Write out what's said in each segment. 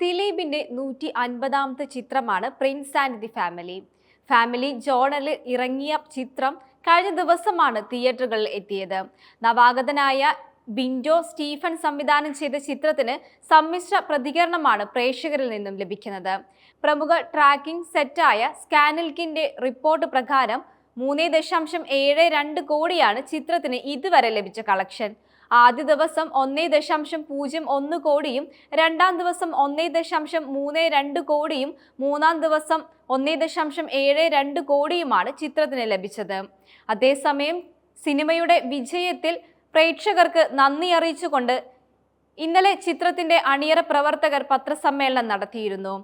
ദിലീപിന്റെ നൂറ്റി അൻപതാമത്തെ ചിത്രമാണ് Prince and the family family ജോണലിൽ ഇറങ്ങിയ ചിത്രം കഴിഞ്ഞ ദിവസമാണ് തിയേറ്ററുകളിൽ എത്തിയത്. നവാഗതനായ ബിൻഡോ സ്റ്റീഫൻ സംവിധാനം ചെയ്ത ചിത്രത്തിന് സമ്മിശ്ര പ്രതികരണമാണ് പ്രേക്ഷകരിൽ നിന്നും ലഭിക്കുന്നത്. പ്രമുഖ ട്രാക്കിംഗ് സെറ്റായ സ്കാനിൽക്കിന്റെ റിപ്പോർട്ട് പ്രകാരം മൂന്ന് ദശാംശം ഏഴ് രണ്ട് കോടിയാണ് ചിത്രത്തിന് ഇതുവരെ ലഭിച്ച കളക്ഷൻ ആദ്യ ദിവസം ഒന്നേ ദശാംശം പൂജ്യം ഒന്ന് കോടിയും രണ്ടാം ദിവസം ഒന്നേ ദശാംശം മൂന്ന് രണ്ട് കോടിയും മൂന്നാം ദിവസം ഒന്നേ ദശാംശം ഏഴ് രണ്ട് കോടിയുമാണ് ചിത്രത്തിന് ലഭിച്ചത്. അതേസമയം സിനിമയുടെ വിജയത്തിൽ പ്രേക്ഷകർക്ക് നന്ദി അറിയിച്ചുകൊണ്ട് ഇന്നലെ ചിത്രത്തിന്റെ അണിയറ പ്രവർത്തകർ പത്രസമ്മേളനം നടത്തിയിരുന്നു.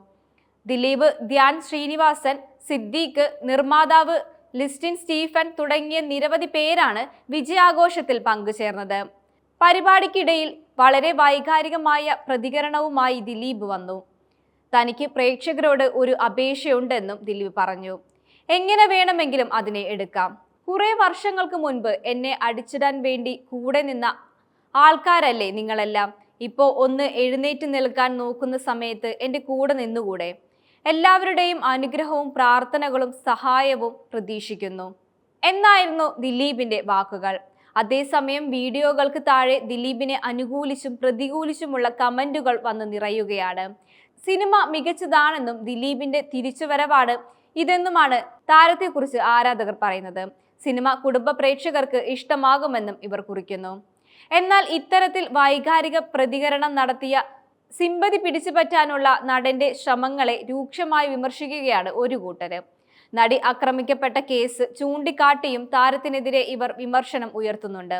ദിലീപ് ധ്യാൻ ശ്രീനിവാസൻ സിദ്ദീഖ് നിർമ്മാതാവ് ലിസ്റ്റിൻ സ്റ്റീഫൻ തുടങ്ങിയ നിരവധി പേരാണ് വിജയാഘോഷത്തിൽ പങ്കുചേർന്നത്. പരിപാടിക്കിടയിൽ വളരെ വൈകാരികമായ പ്രതികരണവുമായി ദിലീപ് വന്നു. തനിക്ക് പ്രേക്ഷകരോട് ഒരു അപേക്ഷയുണ്ടെന്നും ദിലീപ് പറഞ്ഞു. എങ്ങനെ വേണമെങ്കിലും അതിനെ എടുക്കാം. കുറെ വർഷങ്ങൾക്ക് മുൻപ് എന്നെ അടിച്ചിടാൻ വേണ്ടി കൂടെ നിന്ന ആൾക്കാരല്ലേ നിങ്ങളെല്ലാം. ഇപ്പോൾ ഒന്ന് എഴുന്നേറ്റ് നിൽക്കാൻ നോക്കുന്ന സമയത്ത് എന്റെ കൂടെ നിന്നുകൂടെ? എല്ലാവരുടെയും അനുഗ്രഹവും പ്രാർത്ഥനകളും സഹായവും പ്രതീക്ഷിക്കുന്നു. എന്നായിരുന്നു ദിലീപിന്റെ വാക്കുകൾ. അതേസമയം വീഡിയോകൾക്ക് താഴെ ദിലീപിനെ അനുകൂലിച്ചും പ്രതികൂലിച്ചുമുള്ള കമന്റുകൾ വന്ന് നിറയുകയാണ്. സിനിമ മികച്ചതാണെന്നും ദിലീപിന്റെ തിരിച്ചുവരവാണ് ഇതെന്നുമാണ് താരത്തെക്കുറിച്ച് ആരാധകർ പറയുന്നത്. സിനിമ കുടുംബ പ്രേക്ഷകർക്ക് ഇഷ്ടമാകുമെന്നും ഇവർ കുറിക്കുന്നു. എന്നാൽ ഇത്തരത്തിൽ വൈകാരിക പ്രതികരണം നടത്തിയ സിമ്പതി പിടിച്ചുപറ്റാനുള്ള നടന്റെ ശ്രമങ്ങളെ രൂക്ഷമായി വിമർശിക്കുകയാണ് ഒരു കൂട്ടര്. നടി ആക്രമിക്കപ്പെട്ട കേസ് ചൂണ്ടിക്കാട്ടിയും താരത്തിനെതിരെ ഇവർ വിമർശനം ഉയർത്തുന്നുണ്ട്.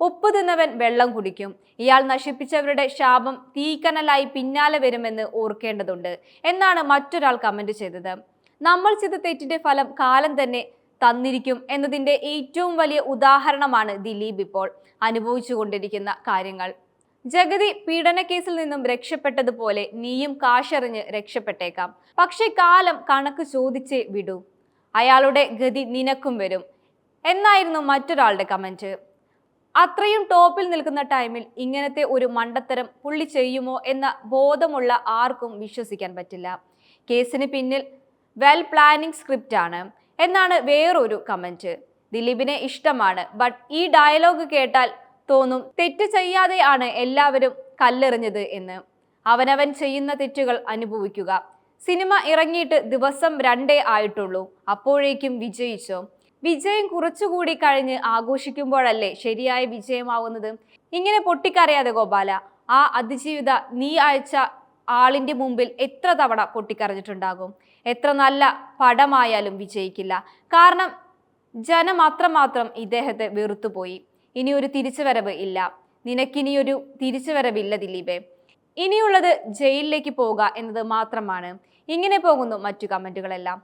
ഉപ്പ് തിന്നവൻ വെള്ളം കുടിക്കും. ഇയാൾ നശിപ്പിച്ചവരുടെ ശാപം തീക്കനലായി പിന്നാലെ വരുമെന്ന് ഓർക്കേണ്ടതുണ്ട് എന്നാണ് മറ്റൊരാൾ കമന്റ് ചെയ്തത്. നമ്മൾ ചെയ്ത തെറ്റിന്റെ ഫലം കാലം തന്നെ തന്നിരിക്കും എന്നതിന്റെ ഏറ്റവും വലിയ ഉദാഹരണമാണ് ദിലീപ് ഇപ്പോൾ അനുഭവിച്ചുകൊണ്ടിരിക്കുന്ന കാര്യങ്ങൾ. ജഗതി പീഡനക്കേസിൽ നിന്നും രക്ഷപ്പെട്ടതുപോലെ നീയും കാശെറിഞ്ഞ് രക്ഷപ്പെട്ടേക്കാം. പക്ഷെ കാലം കണക്ക് ചോദിച്ചേ വിടൂ. അയാളുടെ ഗതി നിനക്കും വരും. എന്നായിരുന്നു മറ്റൊരാളുടെ കമന്റ് അത്രയും ടോപ്പിൽ നിൽക്കുന്ന ടൈമിൽ ഇങ്ങനത്തെ ഒരു മണ്ടത്തരം പുള്ളി ചെയ്യുമോ എന്ന ബോധമുള്ള ആർക്കും വിശ്വസിക്കാൻ പറ്റില്ല. കേസിന് പിന്നിൽ വെൽ പ്ലാനിംഗ് സ്ക്രിപ്റ്റ് ആണ്. എന്നാണ് വേറൊരു കമന്റ് ദിലീപിനെ ഇഷ്ടമാണ്. ബട്ട് ഈ ഡയലോഗ് കേട്ടാൽ തോന്നും. തെറ്റ് ചെയ്യാതെയാണ് എല്ലാവരും കല്ലെറിഞ്ഞത് എന്ന്. അവനവൻ ചെയ്യുന്ന തെറ്റുകൾ അനുഭവിക്കുക. സിനിമ ഇറങ്ങിയിട്ട് ദിവസം രണ്ടേ ആയിട്ടുള്ളൂ. അപ്പോഴേക്കും വിജയിച്ചോ? വിജയം കുറച്ചുകൂടി കഴിഞ്ഞ് ആഘോഷിക്കുമ്പോഴല്ലേ ശരിയായ വിജയമാവുന്നത്? ഇങ്ങനെ പൊട്ടിക്കറിയാതെ ഗോപാല ആ അതിജീവിത നീ അയച്ച ആളിന്റെ മുമ്പിൽ എത്ര തവണ പൊട്ടിക്കറിഞ്ഞിട്ടുണ്ടാകും എത്ര നല്ല പടമായാലും വിജയിക്കില്ല. കാരണം ജനം അത്രമാത്രം ഇദ്ദേഹത്തെ വെറുത്തുപോയി. ഇനി ഒരു തിരിച്ചുവരവ് ഇല്ല. നിനക്കിനിയൊരു തിരിച്ചുവരവില്ല ദിലീപേ. ഇനിയുള്ളത് ജയിലിലേക്ക് പോകുക എന്നത് മാത്രമാണ്. ഇങ്ങനെ പോകുന്നു മറ്റു കമന്റുകളെല്ലാം.